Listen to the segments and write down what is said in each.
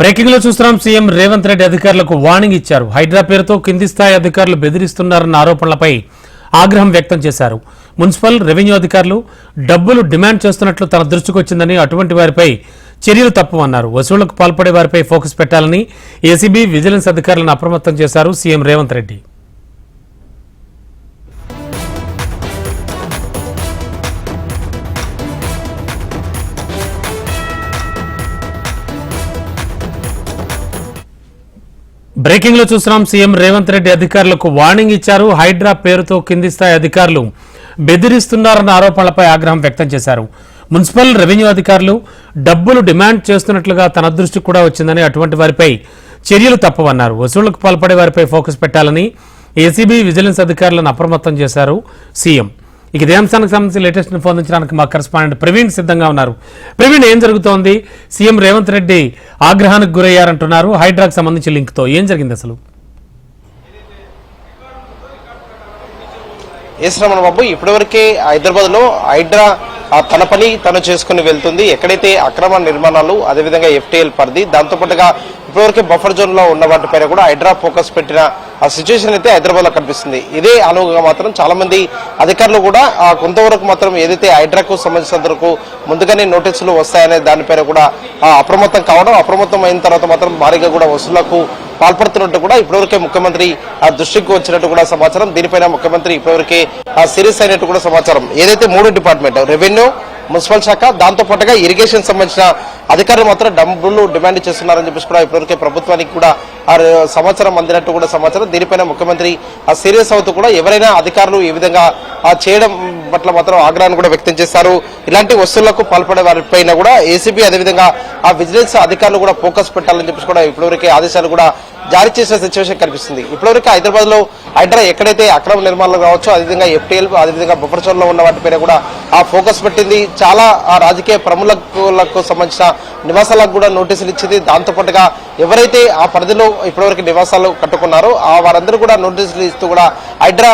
బ్రేకింగ్లో చూస్తున్నాం. సీఎం రేవంత్ రెడ్డి అధికారులకు వార్నింగ్ ఇచ్చారు. హైడ్రా పేరుతో కింది స్థాయి అధికారులు బెదిరిస్తున్నారన్న ఆరోపణలపై ఆగ్రహం వ్యక్తం చేశారు. మున్సిపల్ రెవెన్యూ అధికారులు డబ్బులు డిమాండ్ చేస్తున్నట్లు తన దృష్టికి వచ్చిందని అటువంటి వారిపై చర్యలు తప్పవన్నారు. వసూళ్ళకు పాల్పడే వారిపై ఫోకస్ పెట్టాలని ఏసీబీ విజిలెన్స్ అధికారులను అప్రమత్తం చేశారు సీఎం రేవంత్ రెడ్డి. బ్రేకింగ్లో చూస్తున్నాం. సీఎం రేవంత్ రెడ్డి అధికారులకు వార్నింగ్ ఇచ్చారు. హైడ్రా పేరుతో కింది స్థాయి అధికారులు బెదిరిస్తున్నారన్న ఆరోపణలపై ఆగ్రహం వ్యక్తం చేశారు. మున్సిపల్ రెవెన్యూ అధికారులు డబ్బులు డిమాండ్ చేస్తున్నట్లుగా తన దృష్టి కూడా వచ్చిందని అటువంటి వారిపై చర్యలు తప్పవన్నారు. వసూళ్ళకు పాల్పడే వారిపై ఫోకస్ పెట్టాలని ఏసీబీ విజిలెన్స్ అధికారులను అప్రమత్తం చేశారు సీఎం. ఇక ఇదే అంశానికి సంబంధించి లేటెస్ట్ పొందించడానికి మా కరెస్పాండెంట్ ప్రవీణ్ సిద్ధంగా ఉన్నారు. ప్రవీణ్ ఏం జరుగుతోంది? సీఎం రేవంత్ రెడ్డి ఆగ్రహానికి గురయ్యారంటున్నారు. హైడ్రాకు సంబంధించి లింక్తో ఏం జరిగింది అసలు? ఎస్ రమణ బాబు ఇప్పటివరకే హైదరాబాద్లో హైడ్రా తన పని తను చేసుకుని వెళ్తుంది. ఎక్కడైతే అక్రమ నిర్మాణాలు అదేవిధంగా ఎఫ్టీఎల్ పరిధి దాంతో పాటుగా ఇప్పటివరకే బఫర్ జోన్లో ఉన్న వాటిపైన కూడా హైడ్రా ఫోకస్ పెట్టిన ఆ సిచ్యువేషన్ అయితే హైదరాబాద్లో కనిపిస్తుంది. ఇదే అనువుగా మాత్రం చాలా మంది అధికారులు కూడా ఆ కొంతవరకు మాత్రం ఏదైతే హైడ్రాకు సంబంధించినంత వరకు ముందుగానే నోటీసులు వస్తాయనే దానిపైన కూడా అప్రమత్తం కావడం అప్రమత్తం అయిన తర్వాత మాత్రం భారీగా కూడా వసూళ్ళకు పాల్పడుతున్నట్టు కూడా ఇప్పటివరకే ముఖ్యమంత్రి ఆ దృష్టికి వచ్చినట్టు కూడా సమాచారం. దీనిపైన ముఖ్యమంత్రి ఇప్పటివరకే ఆ సీరియస్ అయినట్టు కూడా సమాచారం. ఏదైతే మూడు డిపార్ట్మెంట్ రెవెన్యూ మున్సిపల్ శాఖ దాంతో పాటుగా ఇరిగేషన్ సంబంధించిన అధికారులు మాత్రం డబ్బులు డిమాండ్ చేస్తున్నారని చెప్పేసి కూడా ఇప్పటివరకే ప్రభుత్వానికి కూడా ఆ సమాచారం అందినట్టు కూడా సమాచారం. దీనిపైన ముఖ్యమంత్రి ఆ సీరియస్ అవుతూ కూడా ఎవరైనా అధికారులు ఈ విధంగా ఆ చేయడం పట్ల మాత్రం ఆగ్రహాన్ని కూడా వ్యక్తం చేశారు. ఇలాంటి వస్తువులకు పాల్పడే వారిపైన కూడా ఏసీబీ అదేవిధంగా ఆ విజిలెన్స్ అధికారులు కూడా ఫోకస్ పెట్టాలని చెప్పేసి కూడా ఇప్పటివరకే ఆదేశాలు కూడా జారీ చేసిన సిచ్యువేషన్ కనిపిస్తుంది. ఇప్పటివరకు హైదరాబాద్లో హైడ్రా ఎక్కడైతే అక్రమ నిర్మాణాలు కావచ్చు అదేవిధంగా ఎఫ్టీఎల్ అదేవిధంగా బఫర్ జోన్లో ఉన్న వాటిపైన కూడా ఆ ఫోకస్ పెట్టింది. చాలా ఆ రాజకీయ ప్రముఖులకు సంబంధించిన నివాసాలకు కూడా నోటీసులు ఇచ్చింది. దాంతో పాటుగా ఎవరైతే ఆ పరిధిలో ఇప్పటివరకు నివాసాలు కట్టుకున్నారో ఆ వారందరూ కూడా నోటీసులు ఇస్తూ కూడా హైడ్రా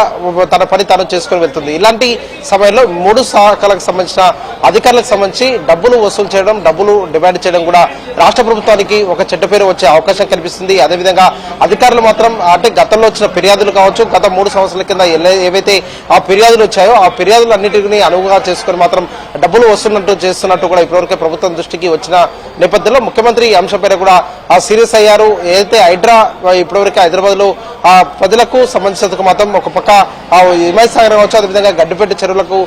తన పని తాను చేసుకుని వెళ్తుంది. ఇలాంటి సమయంలో మూడు శాఖలకు సంబంధించిన అధికారులకు సంబంధించి డబ్బులు వసూలు చేయడం డబ్బులు డిమాండ్ చేయడం కూడా రాష్ట్ర ప్రభుత్వానికి ఒక చెడ్డ పేరు వచ్చే అవకాశం కనిపిస్తుంది. అదేవిధంగా అధికారులు మాత్రం అంటే గతంలో వచ్చిన ఫిర్యాదులు కావచ్చు గత మూడు సంవత్సరాల కింద ఏవైతే ఆ ఫిర్యాదులు వచ్చాయో ఆ ఫిర్యాదులు అన్నిటిని అనువుగా చేసుకుని మాత్రం డబ్బులు వస్తున్నట్టు చేస్తున్నట్టు కూడా ఇప్పటివరకే ప్రభుత్వం దృష్టికి వచ్చిన నేపథ్యంలో ముఖ్యమంత్రి ఈ అంశంపైన కూడా ఆ సీరియస్ అయ్యారు. ఏదైతే హైడ్రా ఇప్పటివరకు హైదరాబాద్లో ఆ ప్రజలకు సంబంధించినందుకు మాత్రం ఒక పక్క ఆ హిమాయత్ సాగర్ కావచ్చు అదేవిధంగా గడ్డిపేట చెరువులకు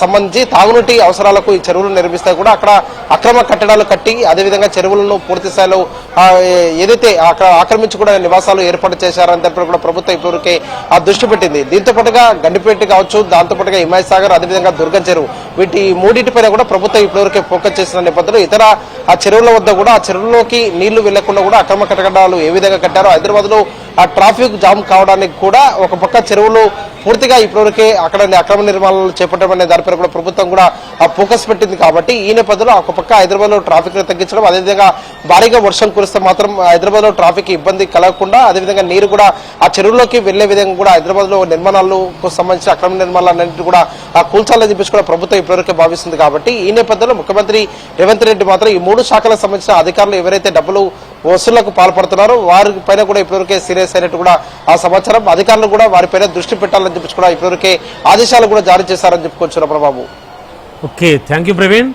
సంబంధించి తాగునీటి అవసరాలకు ఈ చెరువులు నిర్మిస్తే కూడా అక్కడ అక్రమ కట్టడాలు కట్టి అదేవిధంగా చెరువులను పూర్తి స్థాయిలో ఏదైతే అక్కడ ఆక్రమించి కూడా నివాసాలు ఏర్పాటు చేశారని చెప్పి కూడా ప్రభుత్వం ఇప్పటివరకే ఆ దృష్టి పెట్టింది. దీంతో పాటుగా గండిపేట కావచ్చు దాంతో పాటుగా హిమాయత్ సాగర్ అదేవిధంగా దుర్గం చెరువు. వీటి మూడింటిపైన కూడా ప్రభుత్వం ఇప్పటివరకే ఫోకస్ చేసిన నేపథ్యంలో ఇతర ఆ చెరువుల వద్ద కూడా ఆ చెరువులోకి నీళ్ళు వెళ్ళకుండా కూడా అక్రమ కట్టడాలు ఏ విధంగా కట్టారో హైదరాబాద్లో ఆ ట్రాఫిక్ జామ్ కావడానికి కూడా ఒక పక్క చెరువులు పూర్తిగా ఇప్పటివరకే అక్కడ అక్రమ నిర్మాణాలు చేపట్టడం అనే దానిపైన కూడా ప్రభుత్వం కూడా ఆ ఫోకస్ పెట్టింది కాబట్టి ఈ నేపథ్యంలో ఒక పక్క హైదరాబాద్లో ట్రాఫిక్ని తగ్గించడం అదేవిధంగా భారీగా వర్షం కురిస్తే మాత్రం హైదరాబాద్లో ట్రాఫిక్ ఇబ్బంది కలగకుండా అదేవిధంగా నీరు కూడా ఆ చెరువులోకి వెళ్ళే విధంగా కూడా హైదరాబాద్లో నిర్మాణాలకు సంబంధించిన అక్రమ నిర్మాణాలన్నింటినీ కూడా ఆ కూల్చాలని చెప్పేసి కూడా ప్రభుత్వం ఇప్పటివరకే భావిస్తుంది కాబట్టి ఈ నేపథ్యంలో ముఖ్యమంత్రి రేవంత్ రెడ్డి మాత్రం ఈ మూడు శాఖలకు సంబంధించిన అధికారులు ఎవరైతే డబ్బులు వసూళ్ళకు పాల్పడుతున్నారో వారి పైన కూడా ఇప్పటివరకే సీరియస్ అయినట్టు కూడా ఆ సమాచారం. అధికారులు కూడా వారిపైన దృష్టి పెట్టాలని చెప్పి కూడా ఇప్పటివరకే ఆదేశాలు కూడా జారీ చేశారని చెప్పుకోవచ్చు బాబు ఓకే థ్యాంక్ యూ ప్రవీణ్.